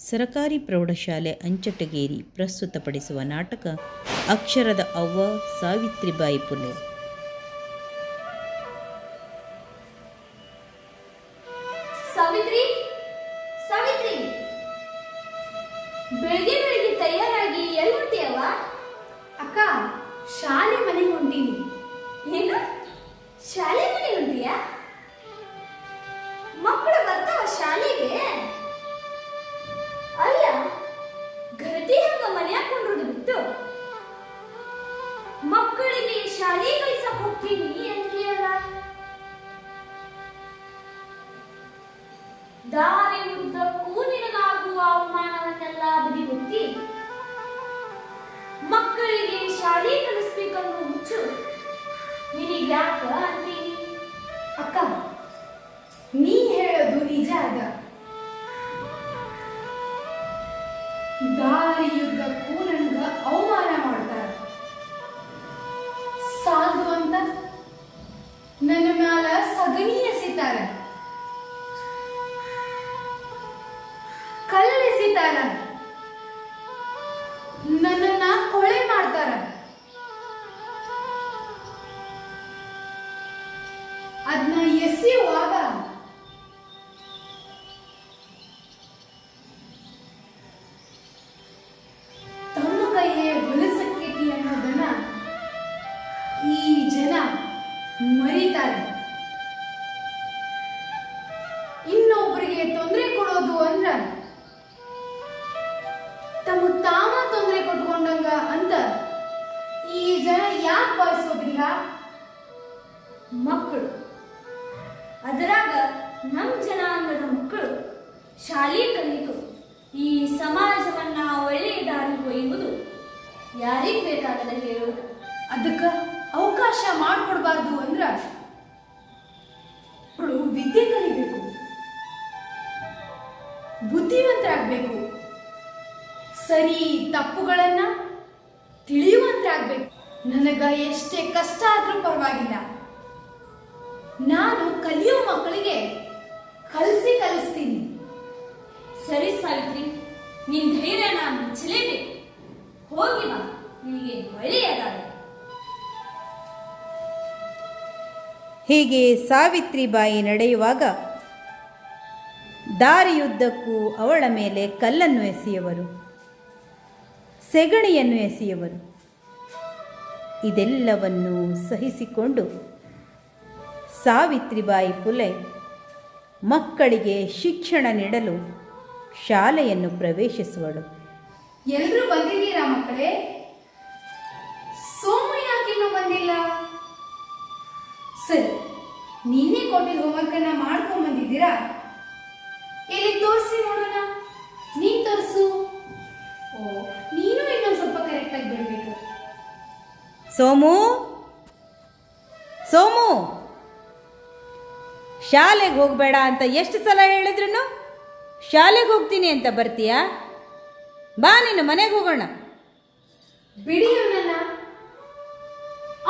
ಸರಕಾರಿ ಪ್ರೌಢಶಾಲೆ ಅಂಚಟಗೇರಿ ಪ್ರಸ್ತುತಪಡಿಸುವ ನಾಟಕ ಅಕ್ಷರದ ಅವ್ವ ಸಾವಿತ್ರಿಬಾಯಿ ಪುಲೆ. ಸಾವಿತ್ರಿ ಸಾವಿತ್ರಿ. ಬೆಳಿಗ್ಗೆ ಬೆಳಿಗ್ಗೆ ತಯಾರಾಗಿ ಎಲ್ಲಿ ಹೊಂಟಿಯವ ಅಕ್ಕ, ಶಾಲೆ ಮನೆ ಹೊಂಟೀನಿ. ಏನು? ಶಾಲೆ ಮನೆ ಹೊಂಟಿಯ? ದಾರಿ ಉದ್ದಕ್ಕೂ ನಿನಗಾಗುವ ಅವಮಾನವನ್ನೆಲ್ಲ ಬದಿಗೊತ್ತಿ ಮಕ್ಕಳಿಗೆ ಶಾಲೆ ಕಲಿಸ್ಬೇಕನ್ನು ಹುಚ್ಚು. ನಿನಗೆ ಯಾಕ ಅಂತೀನಿ? ಅಕ್ಕ, ನೀ ಹೇಳೋದು ನಿಜ ಅದ. ದಾರಿಯುದ್ದಕ್ಕೂ ನನ್ಗ ಅವಮಾನ ಮಾಡ್ತಾರ. ಸಾಲದು ಅಂತ ನನ್ನ ಮ್ಯಾಲ ಸಗಣಿ ಎಸಿತಾರ. ಕಲ್ಲೆಸಿತಾರ ನನ್ನನ್ನ ಕೊಳೆ ಮಾಡ್ತಾರ. ಅದನ್ನ ಎಸೆಯುವಾಗ ಮಕ್ಕಳು. ಅದರಾಗ ನಮ್ಮ ಜನಾಂಗದ ಮಕ್ಕಳು ಶಾಲೆ ಕಲಿತು ಈ ಸಮಾಜವನ್ನ ಒಳ್ಳೆಯ ದಾರಿ ಒಯ್ಯುವುದು ಯಾರಿಗೆ ಬೇಕಾಗದ ಹೇಳೋದು ಅದಕ್ಕ ಅವಕಾಶ ಮಾಡಿಕೊಡ್ಬಾರ್ದು ಅಂದ್ರ ಮಕ್ಕಳು ವಿದ್ಯೆ ಕಲಿಬೇಕು. ಬುದ್ಧಿವಂತರಾಗಬೇಕು. ಸರಿ ತಪ್ಪುಗಳನ್ನ ತಿಳಿಯುವಂತರಾಗಬೇಕು. ನನಗ ಎಷ್ಟೇ ಕಷ್ಟ ಆದ್ರೂ ಪರವಾಗಿಲ್ಲ. ನಾನು ಕಲಿಯೋ ಮಕ್ಕಳಿಗೆ ಕಲಿಸಿ ಕಲಿಸ್ತೀನಿ. ಸರಿ ಸಾವಿತ್ರಿ, ನಿನ್ ಧೈರ್ಯ ನಾನು ಮುಚ್ಚಲೇಬೇಕು. ಹೋಗಿ ಬಾ, ನಿನಗೆ ಒಳ್ಳೆಯದಾಗಲಿ. ಹೀಗೆ ಸಾವಿತ್ರಿಬಾಯಿ ನಡೆಯುವಾಗ ದಾರಿಯುದ್ದಕ್ಕೂ ಅವಳ ಮೇಲೆ ಕಲ್ಲನ್ನು ಎಸೆಯವರು, ಸೆಗಣಿಯನ್ನು ಎಸೆಯವರು. ಇದೆಲ್ಲವನ್ನು ಸಹಿಸಿಕೊಂಡು ಸಾವಿತ್ರಿಬಾಯಿ ಪುಲೆ ಮಕ್ಕಳಿಗೆ ಶಿಕ್ಷಣ ನೀಡಲು ಶಾಲೆಯನ್ನು ಪ್ರವೇಶಿಸುವಳು. ಎಲ್ಲರೂ ಬಂದಿದ್ದೀರಾ ಮಕ್ಕಳೇ? ಸೋಮು ಯಾಕಿನ್ನೂ ಬಂದಿಲ್ಲ? ಸರಿ ನೀನೇ ಕೊಟ್ಟಿದ್ದ ಹೋಮ್ವರ್ಕ್ ಅನ್ನ ಮಾಡ್ಕೊಂಡ್ ಬಂದಿದ್ದೀರಾ ಎಲ್ಲಿ ತೋರಿಸಿ ನೋಡೋಣ ನೀನ್ ತೋರಿಸು. ಓ ನೀನು ಇನ್ನೊಂದು ಸ್ವಲ್ಪ ಕರೆಕ್ಟಾಗಿ ಬರಬೇಕು ಸೋಮು ಸೋಮು. ಶಾಲೆಗೆ ಹೋಗಬೇಡ ಅಂತ ಎಷ್ಟು ಸಲ ಹೇಳಿದ್ರು ಶಾಲೆಗೆ ಹೋಗ್ತೀನಿ ಅಂತ ಬರ್ತೀಯಾ? ಬಾ ನೀನು ಮನೆಗೆ ಹೋಗೋಣ. ಬಿಡಿ ಅವನನ್ನ.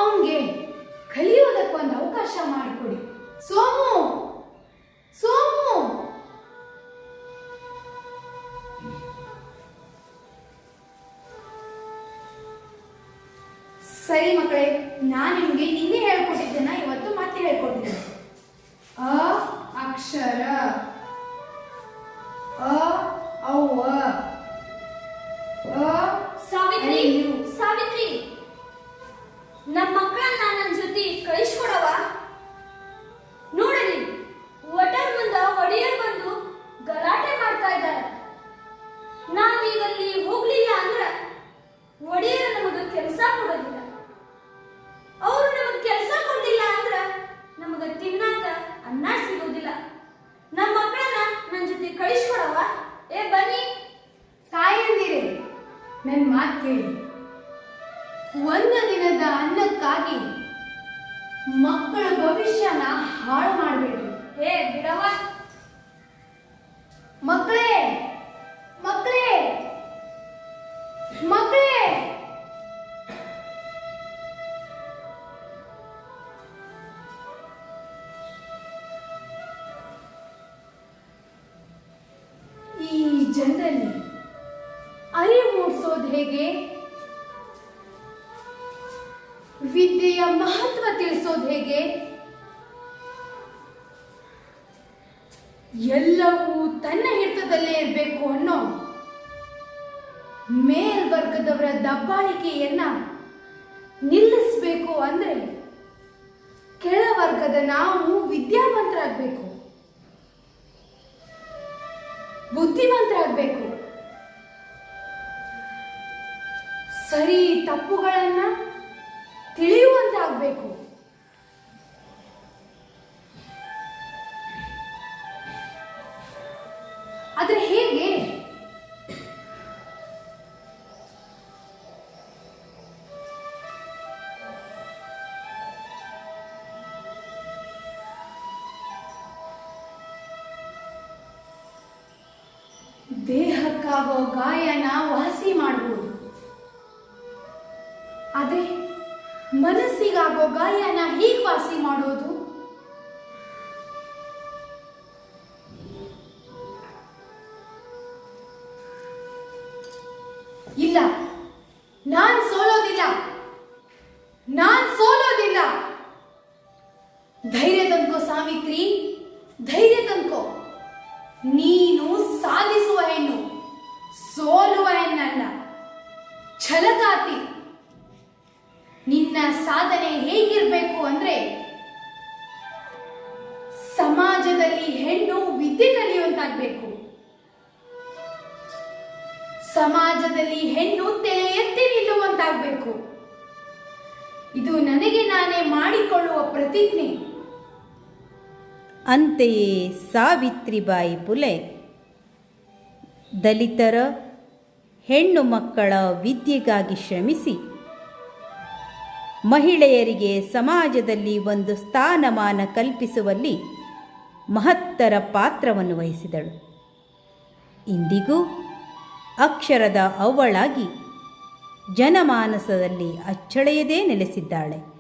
ಕಲಿಯೋದಕ್ಕೆ ಕಲಿಯೋದಕ್ಕೊಂದು ಅವಕಾಶ ಮಾಡಿಕೊಡಿ. ಸೋಮು ಸೋಮು. ಸರಿ ಮಕ್ಕಳೇ, ನಾನು ನಿಮಗೆ ನಿನ್ನೆ ಹೇಳ್ಕೊಟ್ಟಿದ್ದನ್ನ ಇವತ್ತು ಮತ್ತೆ ಹೇಳ್ಕೊಟ್ಟಿದ್ದೇನೆ ಅಕ್ಷರ ಅ ಅವ್ವ ಅ ಕಳಿಸ್ಕೊಡವ ಏ, ಬನ್ನಿ. ತಾಯಂದಿರಿ ನನ್ನ ಮಾತು ಕೇಳಿ. ಒಂದು ದಿನದ ಅನ್ನಕ್ಕಾಗಿ ಮಕ್ಕಳ ಭವಿಷ್ಯನ ಹಾಳು ಮಾಡಬೇಡಿ ಏ ಜನರಲ್ಲಿ ಅರಿವು ಮೂಡಿಸೋದು ಹೇಗೆ? ವಿದ್ಯೆಯ ಮಹತ್ವ ತಿಳಿಸೋದು ಹೇಗೆ? ಎಲ್ಲವೂ ತನ್ನ ಹಿಡಿತದಲ್ಲೇ ಇರಬೇಕು ಅನ್ನೋ ಮೇಲ್ವರ್ಗದವರ ದಬ್ಬಾಳಿಕೆಯನ್ನ ನಿಲ್ಲಿಸಬೇಕು ಅಂದ್ರೆ ಕೆಳವರ್ಗದ ನಾವು ವಿದ್ಯಾವಂತರಾಗಬೇಕು. ಬುದ್ಧಿವಂತರಾಗಬೇಕು. ಸರಿ ತಪ್ಪುಗಳನ್ನು ತಿಳಿಯುವಂತಾಗಬೇಕು. ದೇಹಕ್ಕಾಗೋ ಗಾಯನ ವಾಸಿ ಮಾಡಬಹುದು ಆದರೆ ಮನಸ್ಸಿಗಾಗೋ ಗಾಯನ ಹೀಗೆ ವಾಸಿ ಮಾಡೋದು? ನಿನ್ನ ಸಾಧನೆ ಹೇಗಿರಬೇಕು ಅಂದ್ರೆ ಸಮಾಜದಲ್ಲಿ ಹೆಣ್ಣು ವಿದ್ಯೆ ಕಲಿಯುವಂತಾಗಬೇಕು. ಸಮಾಜದಲ್ಲಿ ಹೆಣ್ಣು ತಲೆ ಎತ್ತಿ ನಿಲ್ಲುವಂತಾಗಬೇಕು. ಇದು ನನಗೆ ನಾನೇ ಮಾಡಿಕೊಳ್ಳುವ ಪ್ರತಿಜ್ಞೆ. ಅಂತೆಯೇ ಸಾವಿತ್ರಿಬಾಯಿ ಪುಲೆ, ದಲಿತರ ಹೆಣ್ಣು ಮಕ್ಕಳ ವಿದ್ಯೆಗಾಗಿ ಶ್ರಮಿಸಿ. ಮಹಿಳೆಯರಿಗೆ ಸಮಾಜದಲ್ಲಿ ಒಂದು ಸ್ಥಾನಮಾನ ಕಲ್ಪಿಸುವಲ್ಲಿ ಮಹತ್ತರ ಪಾತ್ರವನ್ನು ವಹಿಸಿದಳು. ಇಂದಿಗೂ ಅಕ್ಷರದ ಅವಳಾಗಿ ಜನಮಾನಸದಲ್ಲಿ ಅಚ್ಚಳೆಯದೇ ನೆಲೆಸಿದ್ದಾಳೆ.